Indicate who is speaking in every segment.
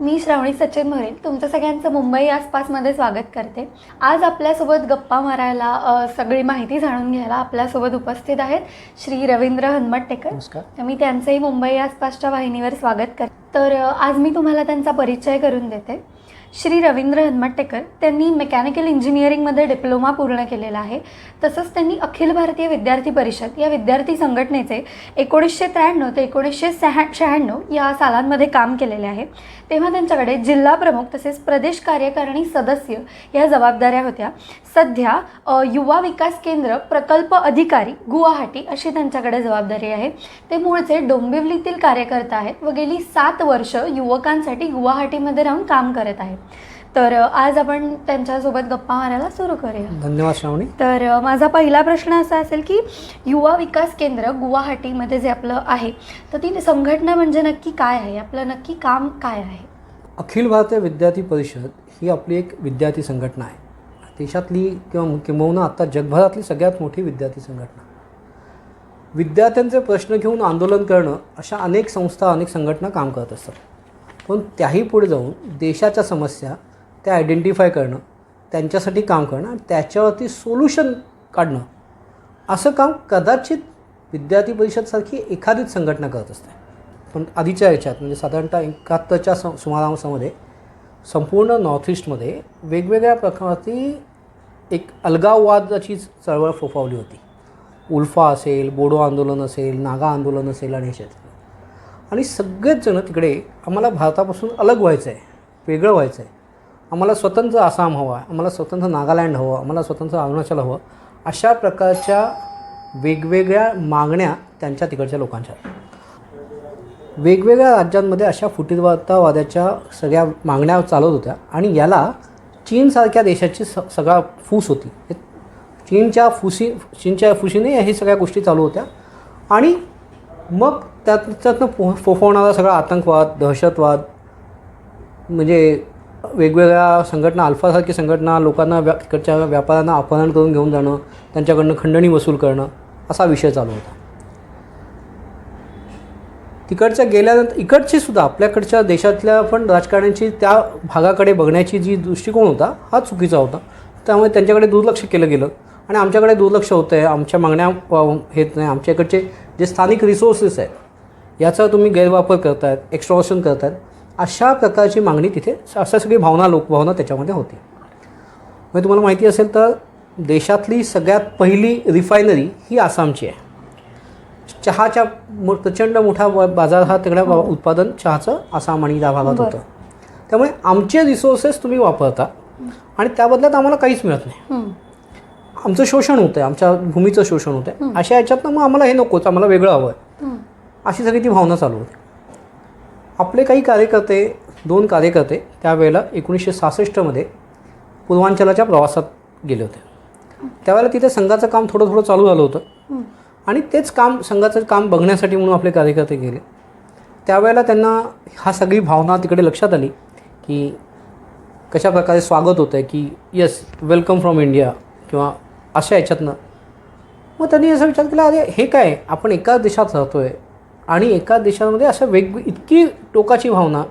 Speaker 1: मी श्रावणी सचिन मोरे तुमचं सगळ्यांचं मुंबई आसपासमध्ये स्वागत करते. आज आपल्यासोबत गप्पा मारायला सगळी माहिती जाणून घ्यायला आपल्यासोबत उपस्थित आहेत श्री रवींद्र हनमट्टेकर. मी त्यांचंही मुंबई आसपासच्या वाहिनीवर स्वागत करते. तर आज मी तुम्हाला त्यांचा परिचय करून देते. श्री रवींद्र हनमट्टेकर त्यांनी मेकॅनिकल इंजिनिअरिंगमध्ये डिप्लोमा पूर्ण केलेला आहे. तसंच त्यांनी अखिल भारतीय विद्यार्थी परिषद या विद्यार्थी संघटनेचे एकोणीसशे त्र्याण्णव ते एकोणीसशे सहा शहाण्णव या सालांमध्ये काम केलेले आहे. तेव्हा त्यांच्याकडे जिल्हा प्रमुख तसेच प्रदेश कार्यकारिणी सदस्य या जबाबदाऱ्या होत्या. सध्या युवा विकास केंद्र प्रकल्प अधिकारी गुवाहाटी अशी त्यांच्याकडे जबाबदारी आहे. ते मूळचे डोंबिवलीतील कार्यकर्ता आहेत व गेली सात वर्ष युवकांसाठी गुवाहाटीमध्ये राहून काम करत आहेत. तर आज आपण त्यांच्यासोबत गप्पा मारायला सुरू करूया.
Speaker 2: धन्यवाद श्रावणी.
Speaker 1: तर माझा पहिला प्रश्न असा असेल की युवा विकास केंद्र गुवाहाटीमध्ये जे आपलं आहे तर ती संघटना म्हणजे नक्की काय आहे? आपलं नक्की काम काय आहे?
Speaker 2: अखिल भारतीय विद्यार्थी परिषद ही आपली एक विद्यार्थी संघटना आहे. देशातली किंवा किंबहुना आत्ता जगभरातली सगळ्यात मोठी विद्यार्थी संघटना. विद्यार्थ्यांचे प्रश्न घेऊन आंदोलन करणं अशा अनेक संस्था अनेक संघटना काम करत असतात. पण त्याही पुढे जाऊन देशाच्या समस्या त्या आयडेंटिफाय करणं त्यांच्यासाठी काम करणं आणि त्याच्यावरती सोल्युशन काढणं असं काम कदाचित विद्यार्थी परिषदसारखी एखादीच संघटना करत असते. पण आधीच्या याच्यात म्हणजे साधारणतः एकाहत्तरच्या स सुमारामध्ये संपूर्ण नॉर्थ ईस्टमध्ये वेगवेगळ्या प्रकारची एक अलगाववादाची चळवळ फोफावली होती. उल्फा असेल बोडो आंदोलन असेल नागा आंदोलन असेल आणि असे आणि सगळेचजणं तिकडे आम्हाला भारतापासून अलग व्हायचं आहे वेगळं व्हायचं आहे आम्हाला स्वतंत्र आसाम हवा आहे आम्हाला स्वतंत्र नागालँड हवं आम्हाला स्वतंत्र अरुणाचल हवं अशा प्रकारच्या वेगवेगळ्या मागण्या त्यांच्या तिकडच्या लोकांच्या. वेगवेगळ्या राज्यांमध्ये अशा फुटीरवादावाद्याच्या सगळ्या मागण्या चालत होत्या आणि याला चीनसारख्या देशाची स सगळा फूस होती. चीनच्या फुशी चीनच्या फुशीने हे सगळ्या गोष्टी चालू होत्या. आणि मग त्यात त्यातनं फो फोफवणारा सगळा आतंकवाद दहशतवाद म्हणजे वेगवेगळ्या संघटना अल्फासारखी संघटना लोकांना व्या तिकडच्या व्यापाऱ्यांना अपहरण करून घेऊन जाणं त्यांच्याकडनं खंडणी वसूल करणं असा विषय चालू होता. तिकडच्या गेल्यानंतर इकडची सुद्धा आपल्याकडच्या देशातल्या पण राजकारण्यांची त्या भागाकडे बघण्याची जी दृष्टिकोन होता हा चुकीचा होता. त्यामुळे त्यांच्याकडे दुर्लक्ष केलं गेलं. आणि आमच्याकडे दुर्लक्ष होतं आहे आमच्या मागण्या व- हेत नाही आमच्या इकडचे जे स्थानिक रिसोर्सेस आहेत याचा तुम्ही गैरवापर करतायत एक्स्ट्रॉशन करतायत अशा प्रकारची मागणी तिथे अशा सगळी भावना लोकभावना त्याच्यामध्ये होती. म्हणजे तुम्हाला माहिती असेल तर देशातली सगळ्यात पहिली रिफायनरी ही आसामची आहे. चहाच्या मो प्रचंड मोठा बाजार हा तिकडे बा- उत्पादन चहाचं आसाम आणि त्या भागात. होतं. त्यामुळे आमचे रिसोर्सेस तुम्ही वापरता आणि त्या बदल्यात आम्हाला काहीच मिळत नाही.
Speaker 1: हं.
Speaker 2: आमचं शोषण होतं आहे आमच्या भूमीचं शोषण होतं आहे अशा याच्यातनं मग आम्हाला हे नकोच आम्हाला वेगळं हवं आहे
Speaker 1: हं.
Speaker 2: अशी सगळी ती भावना चालू होती. आपले काही कार्यकर्ते दोन कार्यकर्ते त्यावेळेला एकोणीसशे सहासष्टमध्ये पूर्वांचलाच्या प्रवासात गेले होते. त्यावेळेला तिथे संघाचं काम थोडं थोडं चालू झालं होतं. आणि तेच काम संघाचं काम बघण्यासाठी म्हणून आपले कार्यकर्ते गेले. त्यावेळेला त्यांना हा सगळी भावना तिकडे लक्षात आली की कशा प्रकारे स्वागत होतं आहे की येस वेलकम फ्रॉम इंडिया किंवा अशा याच्यातनं. मग त्यांनी असा विचार केला अरे हे काय? आपण एकाच देशात राहतो आहे आणि एका देशामध्ये असं वेग इतकी टोकाची भावना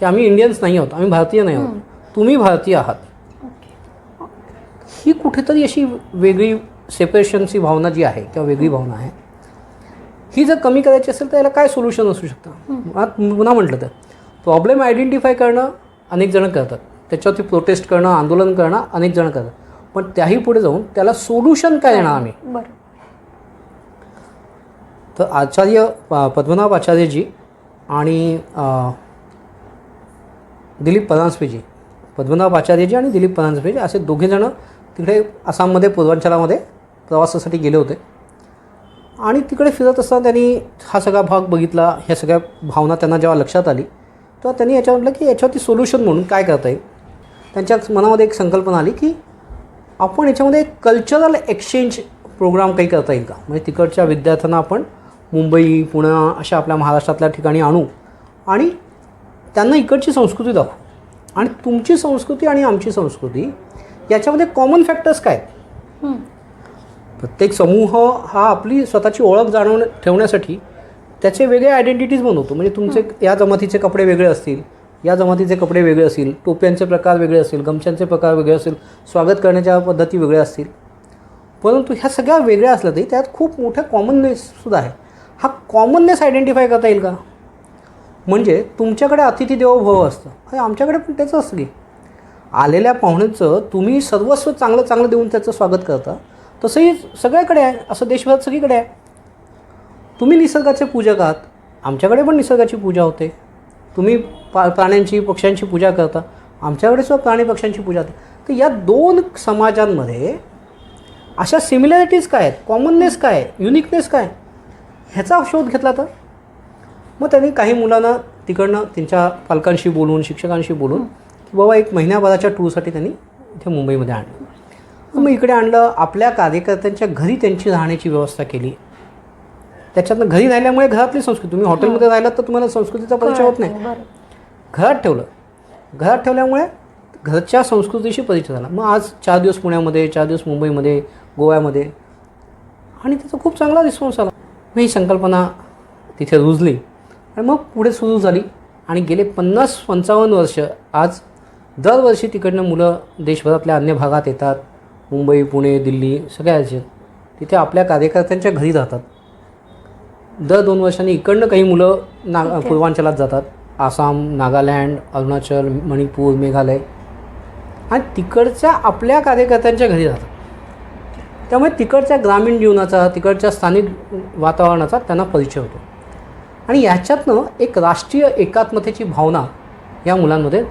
Speaker 2: की आम्ही इंडियन्स नाही आहोत आम्ही भारतीय नाही आहोत. तुम्ही भारतीय आहात. ही कुठेतरी अशी वेगळी सेपरेशनची भावना जी आहे किंवा वेगळी भावना आहे ही जर कमी करायची असेल तर याला काय सोल्युशन असू शकतं? पुन्हा म्हटलं तर प्रॉब्लेम आयडेंटिफाय करणं अनेक जण करतात. त्याच्यावरती प्रोटेस्ट करणं आंदोलन करणं अनेक जण करतात. पण त्याही पुढे जाऊन त्याला सोल्युशन काय देणार आम्ही?
Speaker 1: बरं.
Speaker 2: तर आचार्य प- पद्मनाभ आचार्यजी आणि दिलीप परांजपेजी पद्मनाभ आचार्यजी आणि दिलीप परांजपेजी असे दोघेजणं तिकडे आसाममध्ये पूर्वांचलामध्ये प्रवासासाठी गेले होते. आणि तिकडे फिरत असताना त्यांनी हा सगळा भाग बघितला ह्या सगळ्या भावना त्यांना जेव्हा लक्षात आली तेव्हा त्यांनी याच्यावर म्हटलं की याच्यावरती सोल्युशन म्हणून काय करता येईल? त्यांच्या मनामध्ये एक संकल्पना आली की आपण याच्यामध्ये कल्चरल एक्सचेंज प्रोग्राम काही करता येईल का? म्हणजे तिकडच्या विद्यार्थ्यांना आपण मुंबई पुणे अशा आपल्या महाराष्ट्रातल्या ठिकाणी आणू आणि त्यांना इकडची संस्कृती दाखवू. आणि तुमची संस्कृती आणि आमची संस्कृती याच्यामध्ये कॉमन फॅक्टर्स काय. प्रत्येक समूह हा आपली स्वतःची ओळख जाणवण्या ठेवण्यासाठी त्याचे वेगळे आयडेंटिटीज बनवतो. म्हणजे तुमचे या जमातीचे कपडे वेगळे असतील या जमातीचे कपडे वेगळे असतील टोप्यांचे प्रकार वेगळे असतील गमछांचे प्रकार वेगळे असतील स्वागत करण्याच्या पद्धती वेगळ्या असतील. परंतु ह्या सगळ्या वेगळ्या असल्या तरी त्यात खूप मोठा कॉमननेससुद्धा आहे. हा कॉमननेस आयडेंटिफाय करता येईल का? म्हणजे तुमच्याकडे अतिथी देवो भव असतं. हे आमच्याकडे पण त्याचं असतं की. आलेल्या पाहुण्याचं तुम्ही सर्वस्व चांगलं चांगलं देऊन त्याचं स्वागत करता. तसंही सगळ्याकडे आहे. असं देशभरात सगळीकडे आहे. तुम्ही निसर्गाचे पूजक आहात. आमच्याकडे पण निसर्गाची पूजा होते. तुम्ही पा प्राण्यांची पक्ष्यांची पूजा करता. आमच्याकडे सुद्धा प्राणी पक्ष्यांची पूजा होते. तर या दोन समाजांमध्ये अशा सिमिलॅरिटीज काय आहेत? कॉमननेस काय आहे? युनिकनेस काय आहे? ह्याचा शोध घेतला तर? मग त्यांनी काही मुलांना तिकडनं त्यांच्या पालकांशी बोलून शिक्षकांशी बोलून की बाबा एक महिन्याभराच्या टूरसाठी त्यांनी इथे मुंबईमध्ये आणलं. मग इकडे आणलं आपल्या कार्यकर्त्यांच्या घरी त्यांची राहण्याची व्यवस्था केली. त्याच्यातनं घरी राहिल्यामुळे घरातली संस्कृती तुम्ही हॉटेलमध्ये राहिलात तर तुम्हाला संस्कृतीचा परिचय होत नाही. घरात ठेवलं. घरात ठेवल्यामुळे घरच्या संस्कृतीशी परिचय झाला. मग आज चार दिवस पुण्यामध्ये चार दिवस मुंबईमध्ये गोव्यामध्ये आणि त्याचा खूप चांगला रिस्पॉन्स आला. मग ही संकल्पना तिथे रुजली. आणि मग पुढे सुरू झाली. आणि गेले पन्नास पंचावन्न वर्ष. आज दरवर्षी तिकडनं मुलं देशभरातल्या अन्य भागात येतात. मुंबई पुणे दिल्ली सगळ्या राज्यात तिथे आपल्या कार्यकर्त्यांच्या घरी राहतात दर दोन वर्षांनी इकडनं काही मुलं ना
Speaker 1: ओके.
Speaker 2: पूर्वांचलात जातात. आसाम नागालँड अरुणाचल मणिपूर मेघालय. आणि तिकडच्या आपल्या कार्यकर्त्यांच्या घरी राहतात त्यामुळे तिकडच्या ग्रामीण जीवनाचा तिकडच्या स्थानिक वातावरणाचा त्यांना परिचय होतो. आणि ह्याच्यातनं एक राष्ट्रीय एकात्मतेची भावना या मुलांमध्ये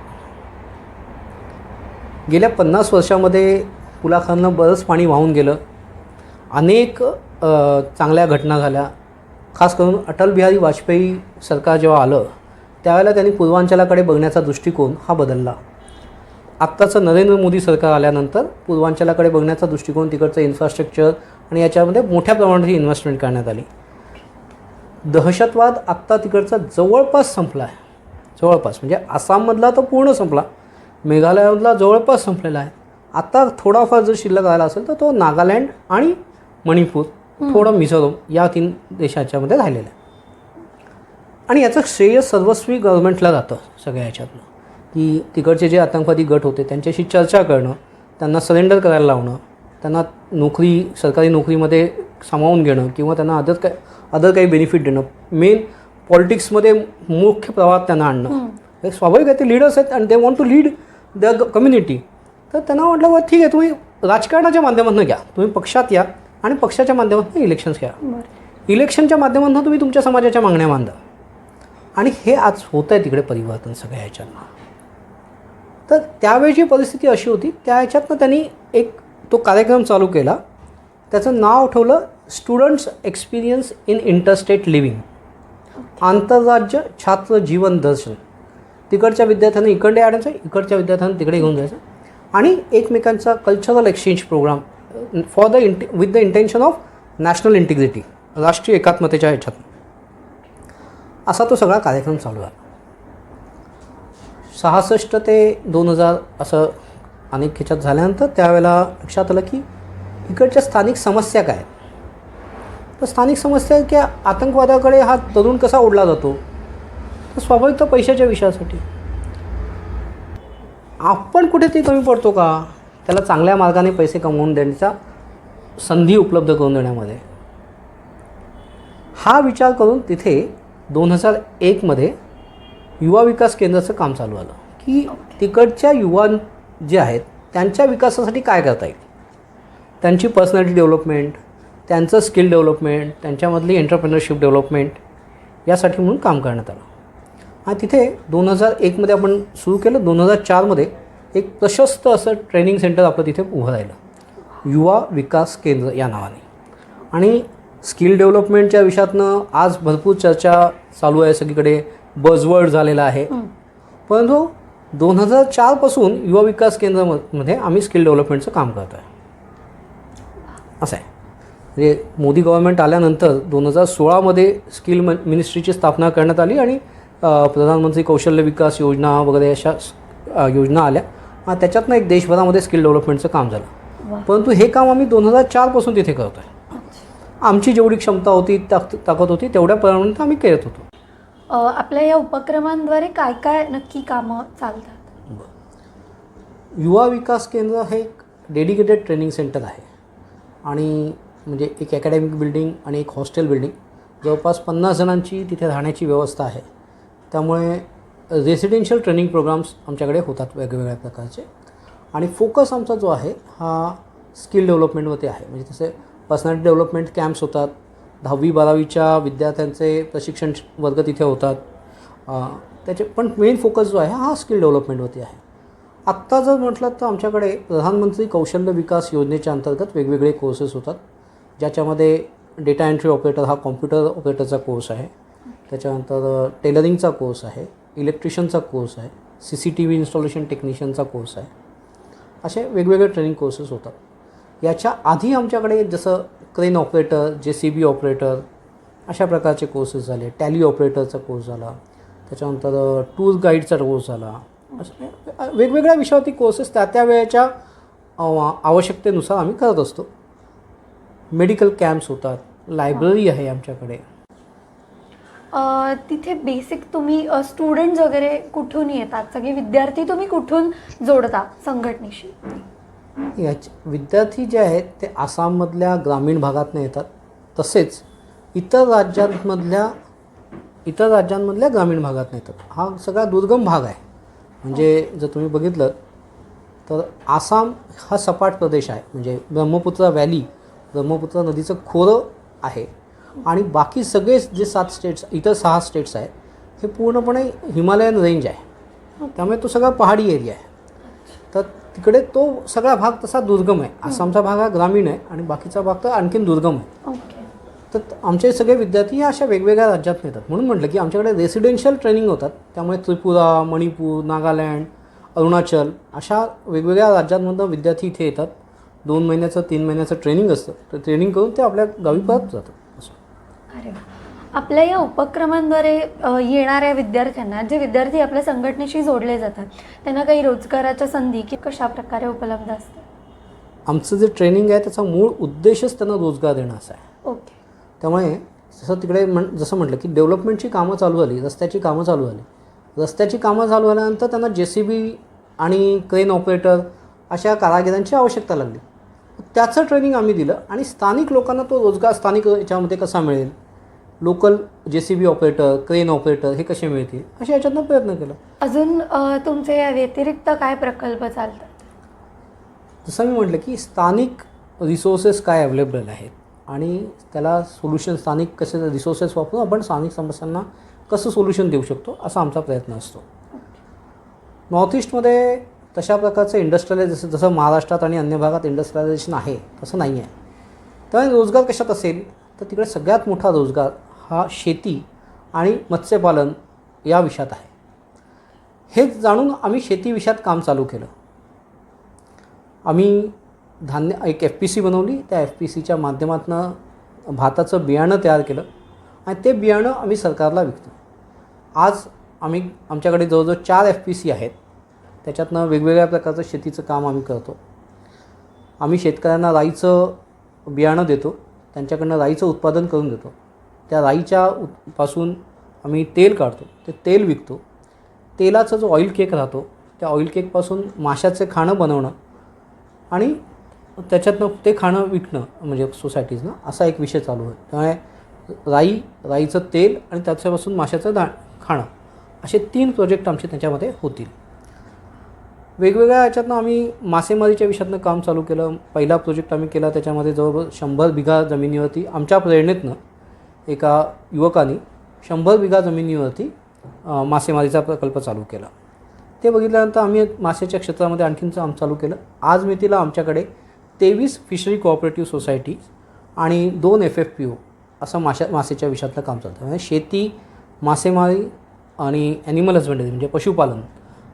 Speaker 2: गेल्या पन्नास वर्षामध्ये पुलाखालनं बरंच पाणी वाहून गेलं. अनेक चांगल्या घटना झाल्या. खास करून अटल बिहारी वाजपेयी सरकार जेव्हा आलं त्यावेळेला त्यांनी पूर्वांचलाकडे बघण्याचा दृष्टिकोन हा बदलला. आत्ताचं नरेंद्र मोदी सरकार आल्यानंतर पूर्वांचलाकडे बघण्याचा दृष्टिकोन तिकडचं इन्फ्रास्ट्रक्चर आणि याच्यामध्ये मोठ्या प्रमाणात इन्व्हेस्टमेंट करण्यात आली. दहशतवाद आत्ता तिकडचा जवळपास संपला आहे जवळपास म्हणजे आसाममधला तर पूर्ण संपला. मेघालयामधला जवळपास संपलेला आहे. आता थोडाफार जर शिल्लक राहिला असेल तर तो नागालँड आणि मणिपूर थोडं मिझोरम या तीन देशाच्यामध्ये राहिलेलं आहे. आणि याचं श्रेय सर्वस्वी गव्हर्नमेंटला जातं सगळ्या ह्याच्यातनं की तिकडचे जे आतंकवादी गट होते त्यांच्याशी चर्चा करणं त्यांना सरेंडर करायला लावणं त्यांना नोकरी सरकारी नोकरीमध्ये सामावून घेणं किंवा त्यांना अदर काय अदर काही बेनिफिट देणं. मेन पॉलिटिक्समध्ये मुख्य प्रवाहात त्यांना आणणं. हे स्वाभाविक आहे ते लीडर्स आहेत आणि they want to lead the community तर त्यांना म्हटलं बा ठीक आहे तुम्ही राजकारणाच्या माध्यमातून घ्या. तुम्ही पक्षात या आणि पक्षाच्या माध्यमातून इलेक्शन्स घ्या
Speaker 1: बरं.
Speaker 2: इलेक्शनच्या माध्यमातून तुम्ही तुमच्या समाजाच्या मागण्या मांडा. आणि हे आज होत आहे तिकडे परिवर्तन सगळ्या ह्याच्यातनं. तर त्यावेळची परिस्थिती अशी होती त्या ह्याच्यातनं त्यांनी एक तो कार्यक्रम चालू केला. त्याचं नाव ठेवलं students experience in interstate living आंतरराज्य छात्र जीवन दर्शन. तिकडच्या विद्यार्थ्यांना इकडे आणायचं इकडच्या विद्यार्थ्यांना तिकडे घेऊन जायचं. आणि एकमेकांचा cultural exchange program for the int with the intention of national integrity राष्ट्रीय एकात्मतेच्या ह्याच्यात असा तो सगळा कार्यक्रम चालू आहे सहासष्ट ते दोन हजार असं अनेक ह्याच्यात झाल्यानंतर त्यावेळेला लक्षात आलं की इकडच्या स्थानिक समस्या काय आहेत? तर स्थानिक समस्या की आतंकवादाकडे हा तरुण कसा ओढला जातो? तर स्वाभाविक तर पैशाच्या विषयासाठी. आपण कुठेतरी कमी पडतो का? त्याला चांगल्या मार्गाने पैसे कमवून देण्याचा संधी उपलब्ध करून देण्यामध्ये. हा विचार करून तिथे दोन हजार एकमध्ये युवा विकास केंद्राचं काम चालू आलं. की तिकडच्या युवा जे आहेत त्यांच्या विकासासाठी काय करता येईल? त्यांची पर्सनॅलिटी डेव्हलपमेंट त्यांचं स्किल डेव्हलपमेंट त्यांच्यामधली एंटरप्रेनरशिप डेव्हलपमेंट यासाठी म्हणून काम करण्यात आलं. आणि तिथे दोन हजार एकमध्ये आपण सुरू केलं दोन हजार चारमध्ये एक प्रशस्त असं ट्रेनिंग सेंटर आपलं तिथे उभं राहिलं. युवा विकास केंद्र या नावाने. आणि स्किल डेव्हलपमेंटच्या विषयातनं आज भरपूर चर्चा चालू आहे सगळीकडे. बजवर्ड झालेला आहे. परंतु दोन हजार चारपासून युवा विकास केंद्रामध्ये आम्ही स्किल डेव्हलपमेंटचं काम करत आहे. असं आहे. म्हणजे मोदी गव्हर्नमेंट आल्यानंतर दोन हजार सोळामध्ये स्किल मिनिस्ट्रीची स्थापना करण्यात आली आणि प्रधानमंत्री कौशल्य विकास योजना वगैरे अशा योजना आल्या. त्याच्यातनं एक देशभरामध्ये स्किल डेव्हलपमेंटचं काम झालं. परंतु हे काम आम्ही दोन हजार चारपासून तिथे करतो आहे. आमची जेवढी क्षमता होती ताक ताकद होती तेवढ्या प्रमाणात आम्ही करत होतो.
Speaker 1: आपल्या या उपक्रमांद्वारे काय काय नक्की कामं चालतात?
Speaker 2: युवा विकास केंद्र हे एक डेडिकेटेड ट्रेनिंग सेंटर आहे. आणि म्हणजे एक अकॅडमिक बिल्डिंग आणि एक हॉस्टेल बिल्डिंग जवळपास पन्नास जणांची तिथे राहण्याची व्यवस्था आहे. त्यामुळे रेसिडेन्शियल ट्रेनिंग प्रोग्राम्स आमच्याकडे होतात वेगवेगळ्या प्रकारचे. आणि फोकस आमचा जो आहे हा स्किल डेव्हलपमेंटवरती आहे. म्हणजे तसे पर्सनॅलिटी डेव्हलपमेंट कॅम्प्स होतात दहावी बारावीच्या विद्यार्थ्यांचे प्रशिक्षण वर्ग तिथे होतात. त्याचे पण मेन फोकस जो आहे हा स्किल डेव्हलपमेंटवरती आहे. आत्ता जर म्हटलं तर आमच्याकडे प्रधानमंत्री कौशल्य विकास योजनेच्या अंतर्गत वेगवेगळे कोर्सेस होतात. ज्याच्यामध्ये डेटा एंट्री ऑपरेटर हा कॉम्प्युटर ऑपरेटरचा कोर्स आहे. त्याच्यानंतर टेलरिंगचा कोर्स आहे. इलेक्ट्रिशियनचा कोर्स आहे. C C T V installation टेक्निशियनचा course आहे. असे वेगवेगळे ट्रेनिंग कोर्सेस होतात. याच्या आधी आमच्याकडे जसं crane operator J C B operator अशा प्रकारचे कोर्सेस झाले. टॅली ऑपरेटरचा कोर्स झाला. त्याच्यानंतर टूर गाईडचा कोर्स झाला. वेगवेगळ्या विषयावरती कोर्सेस त्या त्या वेळेच्या आवश्यकतेनुसार आम्ही करत असतो. मेडिकल कॅम्प्स होतात. लायब्ररी आहे आमच्याकडे.
Speaker 1: तिथे बेसिक तुम्ही स्टुडंट्स वगैरे कुठून येतात? सगळे विद्यार्थी तुम्ही कुठून जोडता संघटनेशी?
Speaker 2: याचे विद्यार्थी जे आहेत ते आसाममधल्या ग्रामीण भागातनं येतात. तसेच इतर राज्यांमधल्या इतर राज्यांमधल्या ग्रामीण भागातनं येतात. हा सगळा दुर्गम भाग आहे. म्हणजे जर तुम्ही बघितलं तर आसाम हा सपाट प्रदेश आहे. म्हणजे ब्रह्मपुत्रा व्हॅली ब्रह्मपुत्रा नदीचं खोरं आहे. आणि बाकी सगळे जे सात स्टेट्स इतर सहा स्टेट्स आहेत हे पूर्णपणे हिमालयन रेंज आहे. त्यामुळे तो सगळा पहाडी एरिया आहे. तर तिकडे तो सगळा भाग तसा दुर्गम आहे. आसामचा भाग हा ग्रामीण आहे आणि बाकीचा भाग तर आणखीन दुर्गम आहे. तर आमचे सगळे विद्यार्थी अशा वेगवेगळ्या राज्यात येतात म्हणून म्हटलं की आमच्याकडे रेसिडेन्शियल ट्रेनिंग होतात. त्यामुळे त्रिपुरा मणिपूर नागालँड अरुणाचल अशा वेगवेगळ्या राज्यांमधनं विद्यार्थी इथे येतात. दोन महिन्याचं तीन महिन्याचं ट्रेनिंग असतं. तर ट्रेनिंग करून ते आपल्या गावी परत जातात. असं.
Speaker 1: अरे. आपल्या या उपक्रमांद्वारे येणाऱ्या विद्यार्थ्यांना जे विद्यार्थी आपल्या संघटनेशी जोडले जातात त्यांना काही रोजगाराच्या संधी की कशा प्रकारे उपलब्ध असतात?
Speaker 2: आमचं जे ट्रेनिंग आहे त्याचा मूळ उद्देशच त्यांना रोजगार देणं असा आहे.
Speaker 1: ओके.
Speaker 2: त्यामुळे जसं तिकडे म्हण जसं म्हटलं की डेव्हलपमेंटची कामं चालू झाली रस्त्याची कामं चालू झाली रस्त्याची कामं चालू झाल्यानंतर त्यांना जे सी बी आणि क्रेन ऑपरेटर अशा कारागिरांची आवश्यकता लागली. त्याचं ट्रेनिंग आम्ही दिलं आणि स्थानिक लोकांना तो रोजगार स्थानिक याच्यामध्ये कसा मिळेल? Local J C B operator crane operator हे कसे मिळतील? अशा याच्यातनं प्रयत्न केला.
Speaker 1: अजून अ, तुमचे या व्यतिरिक्त काय प्रकल्प चालतात?
Speaker 2: जसं मी म्हटलं की स्थानिक रिसोर्सेस काय अवेलेबल आहेत आणि त्याला सोल्युशन स्थानिक कसे रिसोर्सेस वापरून आपण स्थानिक समस्यांना कसं सोल्युशन देऊ शकतो असा आमचा प्रयत्न असतो. नॉर्थ ईस्टमध्ये तशा प्रकारचं इंडस्ट्रियलायझ जसं जसं महाराष्ट्रात आणि अन्य भागात इंडस्ट्रियलायझेशन आहे तसं नाही आहे त्यामुळे रोजगार कशात असेल तर तिकडे सगळ्यात मोठा रोजगार हा शेती आणि मत्स्यपालन या विषयात आहे. हेच जाणून आम्ही शेती विषयात काम चालू केलं. आम्ही धान्य एक एफ पी सी बनवली. त्या एफ पी सीच्या माध्यमातून भाताचं बियाणं तयार केलं आणि ते बियाणं आम्ही सरकारला विकतो. आज आम्ही आमच्याकडे जवळजवळ चार एफ पी सी आहेत. त्याच्यातनं वेगवेगळ्या प्रकारचं शेतीचं काम आम्ही करतो. आम्ही शेतकऱ्यांना राईचं बियाणं देतो. त्यांच्याकडनं राईचं उत्पादन करून देतो. त्या राईच्या उत पासून आम्ही तेल काढतो. ते तेल विकतो. तेलाचा जो ऑइल केक राहतो त्या ऑइल केकपासून माशाचं खाणं बनवणं आणि त्याच्यातनं ते खाणं विकणं म्हणजे सोसायटीजनं असा एक विषय चालू आहे. त्यामुळे राई राईचं तेल आणि त्याच्यापासून माशाचं दा खाणं असे तीन प्रोजेक्ट आमचे त्याच्यामध्ये होतील. वेगवेगळ्या याच्यातनं आम्ही मासेमारीच्या विषयातनं काम चालू केलं. पहिला प्रोजेक्ट आम्ही केला त्याच्यामध्ये जवळजवळ शंभर बिघा जमिनीवरती आमच्या प्रेरणेतनं एका युवकाने शंभर बिघा जमिनीवरती मासेमारीचा प्रकल्प चालू केला. ते बघितल्यानंतर आम्ही मासेच्या क्षेत्रामध्ये आणखीन काम चालू केलं. आज मितीला आमच्याकडे तेवीस फिशरी कोऑपरेटिव्ह सोसायटी आणि दोन एफ एफ पी ओ असं माशा मासेच्या विषयातलं काम चालतं. म्हणजे शेती मासेमारी आणि ॲनिमल हजबंडरी म्हणजे पशुपालन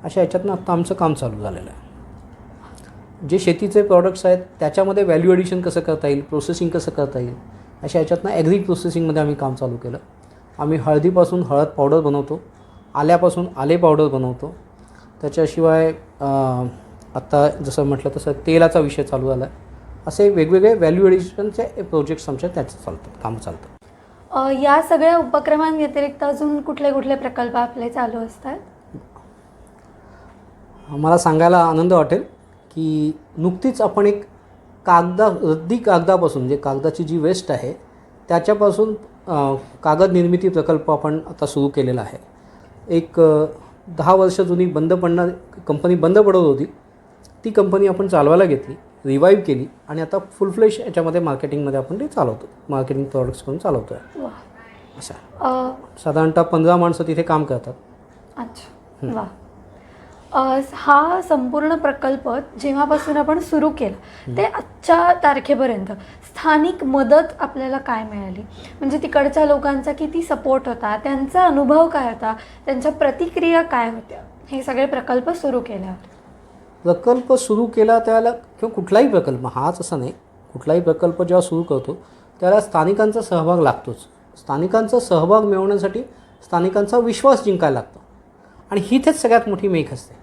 Speaker 2: अशा याच्यातनं आत्ता आमचं काम चालू झालेलं आहे. जे शेतीचे प्रॉडक्ट्स आहेत त्याच्यामध्ये व्हॅल्यू ॲडिशन कसं करता येईल प्रोसेसिंग कसं करता येईल अशा याच्यातनं ॲग्री प्रोसेसिंगमध्ये आम्ही काम चालू केलं. आम्ही हळदीपासून हळद पावडर बनवतो आल्यापासून आले पावडर बनवतो. त्याच्याशिवाय आत्ता जसं म्हटलं तसं तेलाचा विषय चालू झाला आहे असे वेगवेगळे व्हॅल्यू ॲडिशनचे प्रोजेक्ट्स आमच्या त्याचं चालतात कामं चालतात
Speaker 1: अ, या सगळ्या उपक्रमांव्यतिरिक्त अजून कुठले कुठले प्रकल्प आपले चालू असतात?
Speaker 2: मला सांगायला आनंद वाटेल की नुकतीच आपण एक कागदा रद्दी कागदापासून जे कागदाची जी वेस्ट आहे त्याच्यापासून कागद निर्मिती प्रकल्प आपण आता सुरू केलेला आहे. एक दहा वर्ष जुनी बंद पडणार कंपनी बंद पडत होती. ती कंपनी आपण चालवायला घेतली रिवाईव्ह केली आणि आता फुल फ्लेश याच्यामध्ये मार्केटिंगमध्ये आपण ते चालवतो. मार्केटिंग प्रॉडक्ट्स करून चालवतो आहे
Speaker 1: वा
Speaker 2: असं. आहे.
Speaker 1: अ,
Speaker 2: साधारणतः पंधरा माणसं तिथे काम करतात.
Speaker 1: अच्छा. वा हा संपूर्ण प्रकल्प जेव्हापासून आपण सुरू केला ते आजच्या तारखेपर्यंत. स्थानिक मदत आपल्याला काय मिळाली? म्हणजे तिकडच्या लोकांचा किती सपोर्ट होता? त्यांचा अनुभव काय होता? त्यांच्या प्रतिक्रिया काय होत्या? हे सगळे प्रकल्प सुरू केल्यावर.
Speaker 2: प्रकल्प सुरू केला त्याला किंवा कुठलाही प्रकल्प हाच असा नाही. कुठलाही प्रकल्प जेव्हा सुरू करतो त्याला स्थानिकांचा सहभाग लागतोच. स्थानिकांचा सहभाग मिळवण्यासाठी स्थानिकांचा विश्वास जिंकायला लागतो. आणि ही तेच सगळ्यात मोठी मेख असते.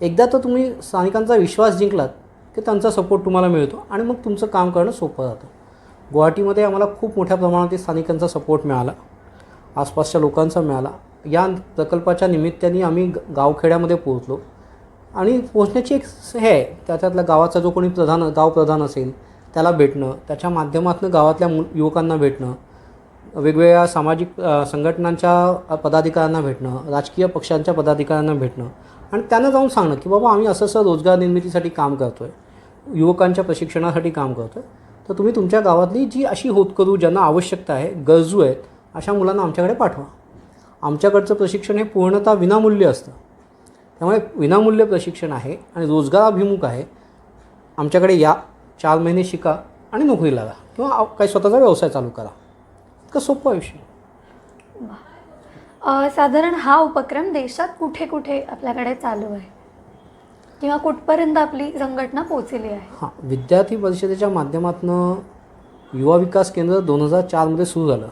Speaker 2: एकदा तर तुम्ही स्थानिकांचा विश्वास जिंकलात की त्यांचा सपोर्ट तुम्हाला मिळतो आणि मग तुमचं काम करणं सोपं जातं. गुवाहाटीमध्ये आम्हाला खूप मोठ्या प्रमाणात स्थानिकांचा सपोर्ट मिळाला आसपासच्या लोकांचा मिळाला. या प्रकल्पाच्या निमित्ताने आम्ही ग- गावखेड्यामध्ये पोहोचलो. आणि पोहोचण्याची एक हे आहे त्याच्यातल्या गावाचा जो कोणी प्रधान गाव प्रधान असेल त्याला भेटणं त्याच्या माध्यमातून गावातल्या मु युवकांना भेटणं वेगवेगळ्या सामाजिक संघटनांच्या पदाधिकाऱ्यांना भेटणं राजकीय पक्षांच्या पदाधिकाऱ्यांना भेटणं आणि त्यांना जाऊन सांगणं की बाबा आम्ही असं असं रोजगार निर्मितीसाठी काम करतो आहे युवकांच्या प्रशिक्षणासाठी काम करतो आहे तर तुम्ही तुमच्या गावातली जी अशी होतकरू ज्यांना आवश्यकता आहे गरजू आहेत अशा मुलांना आमच्याकडे पाठवा. आमच्याकडचं प्रशिक्षण हे पूर्णतः विनामूल्य असतं. त्यामुळे विनामूल्य प्रशिक्षण आहे आणि रोजगाराभिमुख आहे. आमच्याकडे या चार महिने शिका आणि नोकरी लागा किंवा काही स्वतःचा व्यवसाय चालू करा. इतकं सोपं आयुष्य.
Speaker 1: साधारण हा उपक्रम देशात कुठे कुठे आपल्याकडे चालू आहे? किंवा कुठपर्यंत आपली संघटना पोचली आहे?
Speaker 2: हां विद्यार्थी परिषदेच्या माध्यमातून युवा विकास केंद्र दोन हजार चारमध्ये सुरू झालं.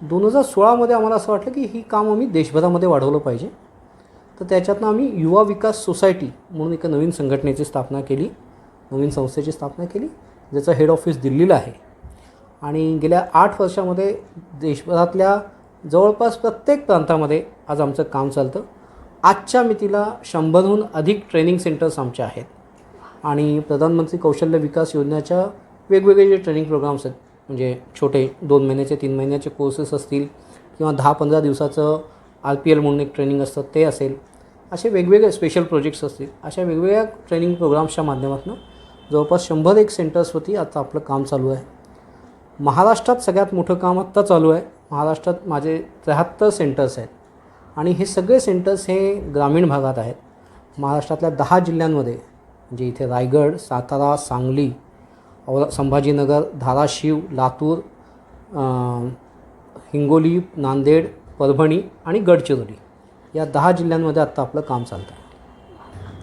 Speaker 2: दोन हजार सोळामध्ये आम्हाला असं वाटलं की ही काम आम्ही देशभरामध्ये वाढवलं पाहिजे. तर त्याच्यातनं आम्ही युवा विकास सोसायटी म्हणून एका नवीन संघटनेची स्थापना केली नवीन संस्थेची स्थापना केली ज्याचं हेड ऑफिस दिल्लीला आहे. आणि गेल्या आठ वर्षामध्ये देशभरातल्या जवळपास प्रत्येक प्रांतामध्ये आज आमचं काम चालतं. आजच्या मितीला शंभरहून अधिक ट्रेनिंग सेंटर्स आमचे आहेत. आणि प्रधानमंत्री कौशल्य विकास योजनेच्या वेगवेगळे जे ट्रेनिंग प्रोग्राम्स आहेत म्हणजे छोटे दोन महिन्याचे तीन महिन्याचे कोर्सेस असतील किंवा दहा पंधरा दिवसाचं आर पी एल म्हणून एक ट्रेनिंग असतं ते असेल. असे वेगवेगळे स्पेशल प्रोजेक्ट्स असतील. अशा वेगवेगळ्या ट्रेनिंग प्रोग्राम्सच्या माध्यमातून जवळपास शंभर एक सेंटर्सवरती आता आपलं काम चालू आहे. महाराष्ट्रात सगळ्यात मोठं काम आत्ता चालू आहे. महाराष्ट्रात माझे त्र्याहत्तर सेंटर्स आहेत. आणि हे सगळे सेंटर्स हे ग्रामीण भागात आहेत. महाराष्ट्रातल्या दहा जिल्ह्यांमध्ये म्हणजे इथे रायगड सातारा सांगली औरा संभाजीनगर धाराशिव लातूर हिंगोली नांदेड परभणी आणि गडचिरोली या दहा जिल्ह्यांमध्ये आत्ता आपलं काम चालतं आहे.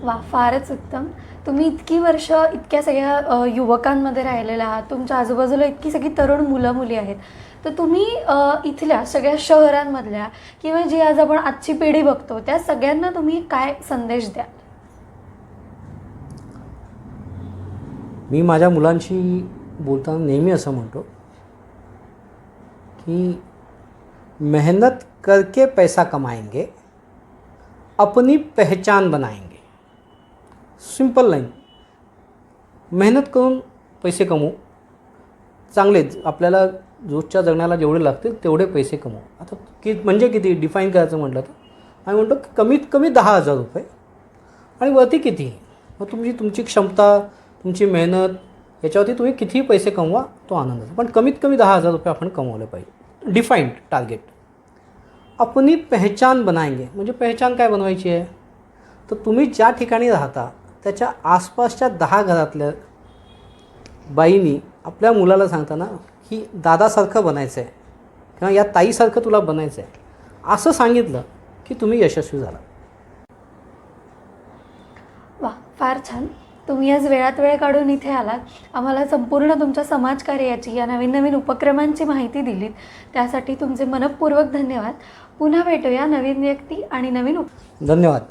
Speaker 1: वा फारच उत्तम. तुम्ही इतकी वर्ष इतक्या सगळ्या युवकांमध्ये राहिलेला आहात. तुमच्या आजूबाजूला इतकी सगळी तरुण मुलं मुली आहेत. तर तुम्ही इथल्या सगळ्या शहरांमधल्या किंवा जी आज आपण आजची पिढी बघतो त्या सगळ्यांना तुम्ही काय संदेश द्याल?
Speaker 2: मी माझ्या मुलांशी बोलताना नेहमी असं म्हणतो की मेहनत करके पैसा कमाएंगे अपनी पहचान बनाएंगे. सिंपल लाईन मेहनत करून पैसे कमवू. चांगलेच. आपल्याला रोजच्या जगण्याला जेवढे लागतील तेवढे पैसे कमवू. आता कि म्हणजे किती? डिफाईन करायचं म्हटलं तर? आम्ही म्हणतो की कमीत कमी दहा हजार रुपये. आणि वरती किती? मग तुमची तुमची क्षमता तुमची मेहनत याच्यावरती तुम्ही कितीही पैसे कमवा तो आनंद पण कमीत कमी दहा हजार रुपये आपण कमवले पाहिजे. डिफाईंड टार्गेट अपनी पहचान बनाएंगे म्हणजे पहचान काय बनवायची आहे? तर तुम्ही ज्या ठिकाणी राहता त्याच्या आसपासच्या दहा घरातल्या बाईनी आपल्या मुलाला सांगताना की दादासारखं बनायचं आहे किंवा या ताईसारखं तुला बनायचं आहे असं सांगितलं की तुम्ही यशस्वी झाला.
Speaker 1: वा फार छान. तुम्ही आज वेळात वेळ काढून इथे आलात. आम्हाला संपूर्ण तुमच्या समाजकार्याची या नवीन नवीन उपक्रमांची माहिती दिलीत. त्यासाठी तुमचे मनपूर्वक धन्यवाद. पुन्हा भेटूया नवीन व्यक्ती आणि नवीन उप
Speaker 2: धन्यवाद.